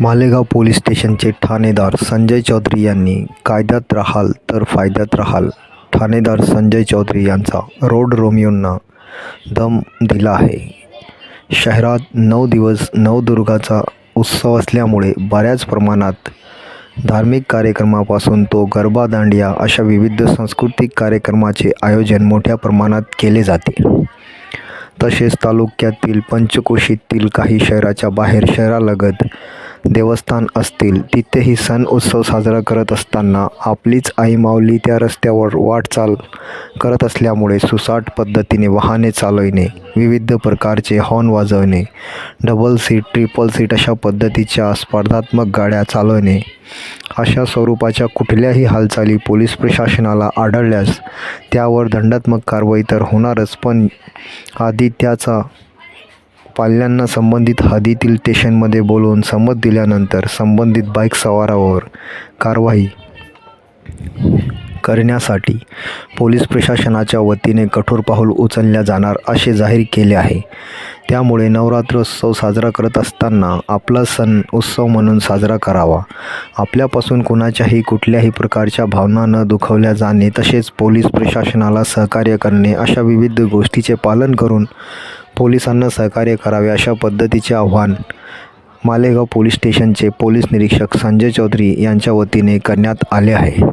Malegaon police स्टेशनचे ठाणेदार संजय चौधरी यांनी कायद्यात राहाल तर फायद्यात राहाल. ठाणेदार संजय चौधरी यांचा रोड रोमियोंना दम दिला आहे. शहरात नऊ दिवस नवदुर्गाचा उत्सव असल्यामुळे बऱ्याच प्रमाणात धार्मिक कार्यक्रमापासून तो गरबा दांडिया अशा विविध सांस्कृतिक कार्यक्रमाचे आयोजन मोठ्या प्रमाणात केले जाते. तसेच तालुक्यातील पंचकोशीतील काही शहराच्या बाहेर शहरालगत देवस्थान असतील तिथेही सण उत्सव साजरा करत असताना आपलीच आई माऊली त्या रस्त्यावर वाटचाल करत असल्यामुळे सुसाट पद्धतीने वाहने चालविणे विविध प्रकारचे हॉर्न वाजवणे डबल सीट ट्रिपल सीट अशा पद्धतीच्या स्पर्धात्मक गाड्या चालवणे. अशा स्वरूपाच्या कुठल्याही हालचाली पोलीस प्रशासनाला आढळल्यास त्यावर दंडात्मक कारवाई तर होणारच पण आधी त्याचा पाल्यांना संबंधित हद्दीतील स्टेशनमध्ये बोलवून संमत दिल्यानंतर संबंधित बाईक सवारावर कारवाई करण्यासाठी पोलीस प्रशासनाच्या वतीने कठोर पाऊल उचलल्या जाणार असे जाहीर केले आहे. त्यामुळे नवरात्रोत्सव साजरा करत असताना आपला सण उत्सव म्हणून साजरा करावा. आपल्यापासून कुणाच्याही कुठल्याही प्रकारच्या भावना न दुखवल्या जाणे तसेच पोलीस प्रशासनाला सहकार्य करणे अशा विविध गोष्टीचे पालन करून पोलिसांना सहकार्य करावे अशा पद्धतीचे आव्हान मालेगाव पोलीस स्टेशनचे पोलीस निरीक्षक संजय चौधरी यांच्या वतीने करण्यात आले आहे.